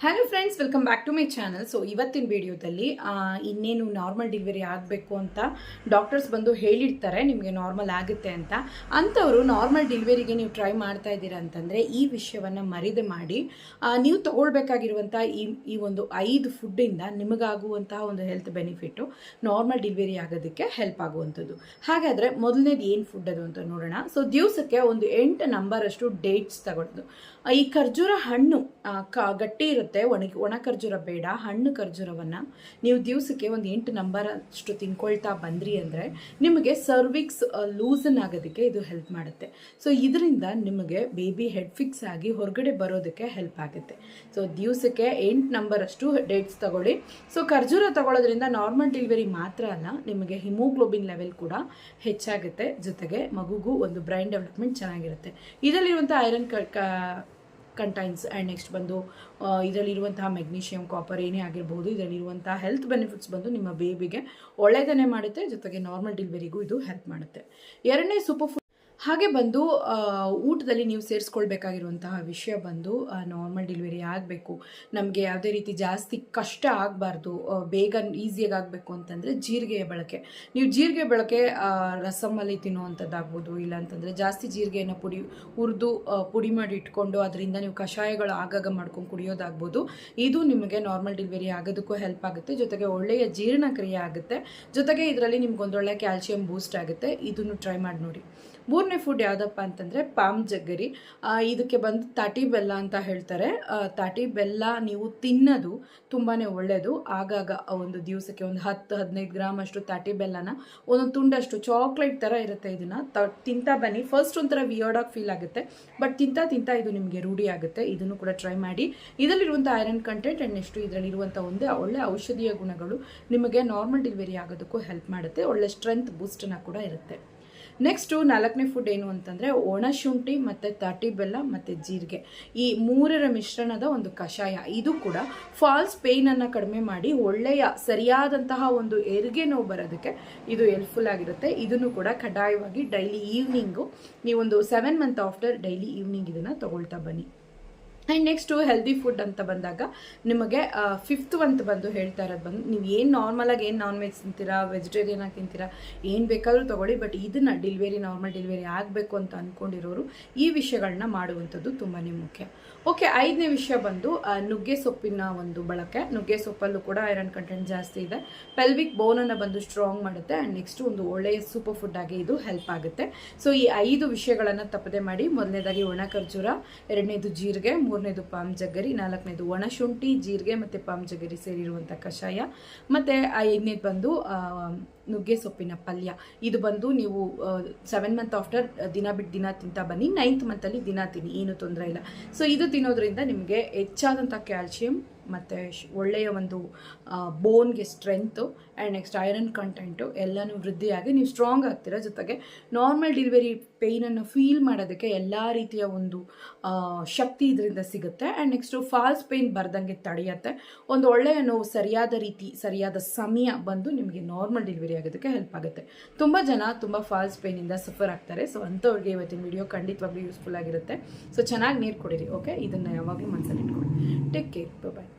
Hello friends welcome back to my channel so ಇವತ್ತಿನ ವಿಡಿಯೋದಲ್ಲಿ ಇನ್ನೇನು ನಾರ್ಮಲ್ ಡೆಲಿವರಿ ಆಗಬೇಕು ಅಂತ ಡಾಕ್ಟರ್ಸ್ ಬಂದು ಹೇಳಿರ್ತಾರೆ, ನಿಮಗೆ ನಾರ್ಮಲ್ ಆಗುತ್ತೆ ಅಂತ. ಅಂಥವರು ನಾರ್ಮಲ್ ಡೆಲಿವರಿಗೆ ನೀವು ಟ್ರೈ ಮಾಡ್ತಾ ಇದ್ದೀರಾ ಅಂತಂದರೆ, ಈ ವಿಷಯವನ್ನು ಮರಿದೆ ಮಾಡಿ ನೀವು ತೊಗೊಳ್ಬೇಕಾಗಿರುವಂಥ ಈ ಈ ಒಂದು ಐದು ಫುಡ್ಡಿಂದ ನಿಮಗಾಗುವಂತಹ ಒಂದು ಹೆಲ್ತ್ ಬೆನಿಫಿಟ್ಟು ನಾರ್ಮಲ್ ಡೆಲಿವರಿ ಆಗೋದಕ್ಕೆ ಹೆಲ್ಪ್ ಆಗುವಂಥದ್ದು. ಹಾಗಾದರೆ ಮೊದಲನೇದು ಏನು ಫುಡ್ ಅದು ಅಂತ ನೋಡೋಣ. ಸೊ ದಿವಸಕ್ಕೆ ಒಂದು ಎಂಟು ನಂಬರಷ್ಟು ಡೇಟ್ಸ್ ತಗೊಳ್ಳೋದು ಈ ಖರ್ಜೂರ ಹಣ್ಣು ಕ, ಗಟ್ಟಿ ಇರುತ್ತೆ ಒಣ ಒಣ ಖರ್ಜೂರ ಬೇಡ, ಹಣ್ಣು ಖರ್ಜೂರವನ್ನು. ನೀವು ದಿವಸಕ್ಕೆ ಒಂದು ಎಂಟು ನಂಬರ್ ಅಷ್ಟು ತಿನ್ಕೊಳ್ತಾ ಬಂದ್ರಿ ಅಂದರೆ ನಿಮಗೆ ಸರ್ವಿಕ್ಸ್ ಲೂಸನ್ ಆಗೋದಕ್ಕೆ ಇದು ಹೆಲ್ಪ್ ಮಾಡುತ್ತೆ. ಸೊ ಇದರಿಂದ ನಿಮಗೆ ಬೇಬಿ ಹೆಡ್ ಫಿಕ್ಸ್ ಆಗಿ ಹೊರಗಡೆ ಬರೋದಕ್ಕೆ ಹೆಲ್ಪ್ ಆಗುತ್ತೆ. ಸೊ ದಿವಸಕ್ಕೆ ಎಂಟು ನಂಬರ್ ಅಷ್ಟು ಡೇಟ್ಸ್ ತಗೊಳ್ಳಿ. ಸೊ ಖರ್ಜೂರ ತಗೊಳ್ಳೋದ್ರಿಂದ ನಾರ್ಮಲ್ ಡೆಲಿವರಿ ಮಾತ್ರ ಅಲ್ಲ, ನಿಮಗೆ ಹಿಮೋಗ್ಲೋಬಿನ್ ಲೆವೆಲ್ ಕೂಡ ಹೆಚ್ಚಾಗುತ್ತೆ. ಜೊತೆಗೆ ಮಗುಗೂ ಒಂದು ಬ್ರೈನ್ ಡೆವಲಪ್ಮೆಂಟ್ ಚೆನ್ನಾಗಿರುತ್ತೆ. ಇದರಲ್ಲಿರುವಂಥ ಐರನ್ ಕಂಟೈನ್ಸ್ ಆ್ಯಂಡ್ ನೆಕ್ಸ್ಟ್ ಬಂದು ಇದರಲ್ಲಿರುವಂತಹ ಮೆಗ್ನೀಷಿಯಂ ಕಾಪರ್ ಏನೇ ಆಗಿರ್ಬೋದು, ಇದರಲ್ಲಿರುವಂತಹ ಹೆಲ್ತ್ ಬೆನಿಫಿಟ್ಸ್ ಬಂದು ನಿಮ್ಮ ಬೇಬಿಗೆ ಒಳ್ಳೆಯದನ್ನೇ ಮಾಡುತ್ತೆ, ಜೊತೆಗೆ ನಾರ್ಮಲ್ ಡೆಲಿವರಿಗೂ ಇದು ಹೆಲ್ಪ್ ಮಾಡುತ್ತೆ. ಎರಡನೇ ಸೂಪರ್ ಹಾಗೆ ಬಂದು ಊಟದಲ್ಲಿ ನೀವು ಸೇರಿಸ್ಕೊಳ್ಬೇಕಾಗಿರುವಂತಹ ವಿಷಯ ಬಂದು ನಾರ್ಮಲ್ ಡೆಲಿವರಿ ಆಗಬೇಕು. ನಮಗೆ ಯಾವುದೇ ರೀತಿ ಜಾಸ್ತಿ ಕಷ್ಟ ಆಗಬಾರ್ದು ಬೇಗ ಈಸಿಯಾಗಿ ಆಗಬೇಕು ಅಂತಂದರೆ ಜೀರಿಗೆಯ ಬಳಕೆ. ನೀವು ಜೀರಿಗೆ ಬಳಕೆ ರಸಮಲ್ಲಿ ತಿನ್ನುವಂಥದ್ದಾಗ್ಬೋದು ಇಲ್ಲ ಅಂತಂದರೆ ಜಾಸ್ತಿ ಜೀರಿಗೆಯನ್ನು ಪುಡಿ, ಹುರಿದು ಪುಡಿ ಮಾಡಿ ಇಟ್ಕೊಂಡು ಅದರಿಂದ ನೀವು ಕಷಾಯಗಳು ಆಗಾಗ ಮಾಡ್ಕೊಂಡು ಕುಡಿಯೋದಾಗ್ಬೋದು. ಇದು ನಿಮಗೆ ನಾರ್ಮಲ್ ಡೆಲಿವರಿ ಆಗೋದಕ್ಕೂ ಹೆಲ್ಪ್ ಆಗುತ್ತೆ. ಜೊತೆಗೆ ಒಳ್ಳೆಯ ಜೀರ್ಣಕ್ರಿಯೆ ಆಗುತ್ತೆ. ಜೊತೆಗೆ ಇದರಲ್ಲಿ ನಿಮ್ಗೊಂದೊಳ್ಳೆ ಕ್ಯಾಲ್ಸಿಯಂ ಬೂಸ್ಟ್ ಆಗುತ್ತೆ. ಇದನ್ನು ಟ್ರೈ ಮಾಡಿ ನೋಡಿ. ಮೂರನೇ ಫುಡ್ ಯಾವುದಪ್ಪ ಅಂತಂದರೆ ಪಾಮ್ ಜಗ್ಗರಿ. ಇದಕ್ಕೆ ಬಂದು ತಾಟಿ ಬೆಲ್ಲ ಅಂತ ಹೇಳ್ತಾರೆ. ತಾಟಿ ಬೆಲ್ಲ ನೀವು ತಿನ್ನೋದು ತುಂಬಾ ಒಳ್ಳೆಯದು ಆಗಾಗ ಒಂದು ದಿವಸಕ್ಕೆ ಒಂದು ಹತ್ತು, ಹದಿನೈದು ಗ್ರಾಮ್ ಅಷ್ಟು ತಾಟಿ ಬೆಲ್ಲನ, ಒಂದೊಂದು ತುಂಡಷ್ಟು ಚಾಕ್ಲೇಟ್ ಥರ ಇರುತ್ತೆ ಇದನ್ನು. ತ, ತಿಂತಾ ಬನ್ನಿ. ಫಸ್ಟ್ ಒಂಥರ ವಿಯರ್ಡಾಗಿ ಫೀಲ್ ಆಗುತ್ತೆ. ಬಟ್ ತಿಂತಾ ತಿಂತಾ ಇದು ನಿಮಗೆ ರೂಢಿ ಆಗುತ್ತೆ. ಇದನ್ನು ಕೂಡ ಟ್ರೈ ಮಾಡಿ. ಇದರಲ್ಲಿರುವಂಥ ಐರನ್ ಕಂಟೆಂಟ್ ಆ್ಯಂಡ್ ನೆಕ್ಸ್ಟು ಇದರಲ್ಲಿರುವಂಥ ಒಂದೇ ಒಳ್ಳೆ ಔಷಧೀಯ ಗುಣಗಳು ನಿಮಗೆ ನಾರ್ಮಲ್ ಡೆಲಿವರಿ ಆಗೋದಕ್ಕೂ ಹೆಲ್ಪ್ ಮಾಡುತ್ತೆ. ಒಳ್ಳೆ ಸ್ಟ್ರೆಂತ್ ಬೂಸ್ಟನ್ನು ಕೂಡ ಇರುತ್ತೆ. ನೆಕ್ಸ್ಟು ನಾಲ್ಕನೇ ಫುಡ್ ಏನು ಅಂತಂದರೆ ಒಣಶುಂಠಿ ಮತ್ತು ತಾಟಿ ಬೆಲ್ಲ ಮತ್ತು ಜೀರಿಗೆ. ಈ ಮೂರರ ಮಿಶ್ರಣದ ಒಂದು ಕಷಾಯ. ಇದು ಕೂಡ ಫಾಲ್ಸ್ ಪೇಯ್ನನ್ನು ಕಡಿಮೆ ಮಾಡಿ ಒಳ್ಳೆಯ ಸರಿಯಾದಂತಹ ಒಂದು ಹೆರಿಗೆ ನೋವು ಬರೋದಕ್ಕೆ ಇದು ಹೆಲ್ಪ್ಫುಲ್ ಆಗಿರುತ್ತೆ. ಇದನ್ನು ಕೂಡ ಕಡ್ಡಾಯವಾಗಿ ಡೈಲಿ ಈವ್ನಿಂಗು ನೀವೊಂದು seven month after daily evening ಇದನ್ನು ತಗೊಳ್ತಾ ಬನ್ನಿ. ಆ್ಯಂಡ್ ನೆಕ್ಸ್ಟು ಹೆಲ್ದಿ ಫುಡ್ ಅಂತ ಬಂದಾಗ, ನಿಮಗೆ ಫಿಫ್ತ್ ಅಂತ ಬಂದು ಹೇಳ್ತಾ ಇರೋದು ಬಂದು, ನೀವು ಏನು ನಾರ್ಮಲಾಗಿ ಏನು ನಾನ್ ವೆಜ್ ತಿಂತೀರಾ ವೆಜಿಟೇರಿಯನ್ ಆಗಿ ತಿಂತೀರಾ, ಏನು ಬೇಕಾದರೂ ತೊಗೊಳ್ಳಿ ಬಟ್ ಇದನ್ನು ಡೆಲಿವರಿ ನಾರ್ಮಲ್ ಡಿಲಿವರಿ ಆಗಬೇಕು ಅಂತ ಅಂದ್ಕೊಂಡಿರೋರು ಈ ವಿಷಯಗಳನ್ನ ಮಾಡುವಂಥದ್ದು ತುಂಬಾ ಮುಖ್ಯ. ಓಕೆ ಐದನೇ ವಿಷಯ ಬಂದು ನುಗ್ಗೆ ಸೊಪ್ಪಿನ ಒಂದು ಬಳಕೆ. ನುಗ್ಗೆ ಸೊಪ್ಪಲ್ಲೂ ಕೂಡ ಐರನ್ ಕಂಟೆಂಟ್ ಜಾಸ್ತಿ ಇದೆ. ಪೆಲ್ವಿಕ್ ಬೋನನ್ನು ಬಂದು ಸ್ಟ್ರಾಂಗ್ ಮಾಡುತ್ತೆ. ಆ್ಯಂಡ್ ನೆಕ್ಸ್ಟ್ ಒಂದು ಒಳ್ಳೆಯ ಸೂಪರ್ ಫುಡ್ ಆಗಿ ಇದು ಹೆಲ್ಪ್ ಆಗುತ್ತೆ. ಸೊ ಈ ಐದು ವಿಷಯಗಳನ್ನು ತಪ್ಪದೆ ಮಾಡಿ, ಮೊದಲನೇದಾಗಿ ಒಣ ಖರ್ಜೂರ, ಎರಡನೇದು ಜೀರಿಗೆ ಮೂರನೇದು ಪಾಮ್ ಜಗ್ಗರಿ ನಾಲ್ಕನೇದು ಒಣಶುಂಠಿ ಜೀರಿಗೆ ಮತ್ತು ಪಾಮ್ ಜಗ್ಗರಿ ಸೇರಿರುವಂಥ ಕಷಾಯ. ಮತ್ತು ಐದನೇದು ಬಂದು ನುಗ್ಗೆ ಸೊಪ್ಪಿನ ಪಲ್ಯ. ಇದು ಬಂದು ನೀವು ಸೆವೆನ್ ಮಂತ್ ಆಫ್ಟರ್ ದಿನ ಬಿಟ್ಟು ದಿನ ತಿಂತಾ ಬನ್ನಿ. ನೈನ್ತ್ ಮಂತಲ್ಲಿ ದಿನ ತಿನ್ನಿ. ಏನು ತೊಂದರೆ ಇಲ್ಲ. ಸೊ ಇದು ತಿನ್ನೋದ್ರಿಂದ ನಿಮಗೆ ಹೆಚ್ಚಾದಂಥ ಕ್ಯಾಲ್ಶಿಯಂ ಮತ್ತು ಒಳ್ಳೆಯ ಒಂದು ಬೋನ್ಗೆ strength and next iron content ಎಲ್ಲನೂ ವೃದ್ಧಿಯಾಗಿ ನೀವು ಸ್ಟ್ರಾಂಗ್ ಆಗ್ತೀರಾ. ಜೊತೆಗೆ ನಾರ್ಮಲ್ ಡೆಲಿವರಿ ಪೇಯ್ನನ್ನು ಫೀಲ್ ಮಾಡೋದಕ್ಕೆ ಎಲ್ಲ ರೀತಿಯ ಒಂದು ಶಕ್ತಿ ಇದರಿಂದ ಸಿಗುತ್ತೆ. ಆ್ಯಂಡ್ ನೆಕ್ಸ್ಟು ಫಾಲ್ಸ್ ಪೇಯ್ನ್ ಬರ್ದಂಗೆ ತಡೆಯುತ್ತೆ. ಒಂದು ಒಳ್ಳೆಯ ನೋವು ಸರಿಯಾದ ರೀತಿ, ಸರಿಯಾದ ಸಮಯ ಬಂದು ನಿಮಗೆ ನಾರ್ಮಲ್ ಡೆಲಿವರಿ ಆಗೋದಕ್ಕೆ ಹೆಲ್ಪ್ ಆಗುತ್ತೆ. ತುಂಬ ಜನ ತುಂಬ ಫಾಲ್ಸ್ ಪೇಯ್ನಿಂದ ಸಫರ್ ಆಗ್ತಾರೆ. ಸೊ ಅಂಥವ್ರಿಗೆ ಇವತ್ತಿನ ವಿಡಿಯೋ ಖಂಡಿತವಾಗ್ಲೂ ಯೂಸ್ಫುಲ್ ಆಗಿರುತ್ತೆ. ಸೊ ಚೆನ್ನಾಗಿ ನೀರು ಕುಡೀರಿ ಓಕೆ ಇದನ್ನು ಯಾವಾಗಲೂ ಮನಸ್ಸಲ್ಲಿ ಇಟ್ಕೊಳ್ಳಿ. Take care bye